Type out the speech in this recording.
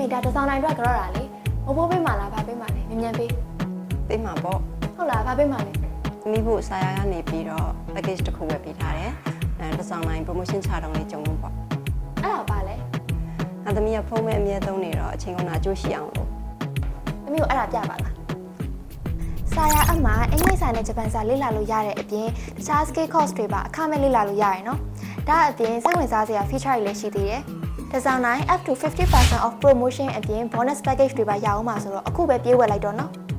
မေဒါတစောင်းတိုင်းအတွက်ကြော့တာလေမဖိုးပေးမှလားဗာပေးမှလဲမြန်မြန်ပေးသိမှာပေါ့ဟုတ်လားဗာပေးမှလဲမိဖို့ဆရာကနေပြီးတော့ package တစ်ခုဝယ်ပေးထားတယ်အဲတစောင်းတိုင်း promotion ချတောင်းလေးကြုံလို့ပေါ့အဲ့ဒါဗာလဲငါသမီးကဖုန်းမဲအမြဲသုံးနေတော့အချိန်ကုန်တာအကျိုးရှိအောင်လို့သမီးကိုအဲ့ဒါပြပါလားဆရာအမအင်္ဂလိပ်စာနဲ့ဂျပန်စာလေ့လာလို့ရတဲ့အပြင်တခြား skill course တွေပါအခမဲ့လေ့လာလို့ရရယ်နော်ဒါအပြင်စိတ်ဝင်စားစရာ feature တွေလည်းရှိသေးတယ် တစ်စောင်းတိုင်း up to 50% off promotion အပြင် bonus package တွေပါရအောင်ပါဆိုတော့အခုပဲပြေးဝယ်လိုက်တော့နော်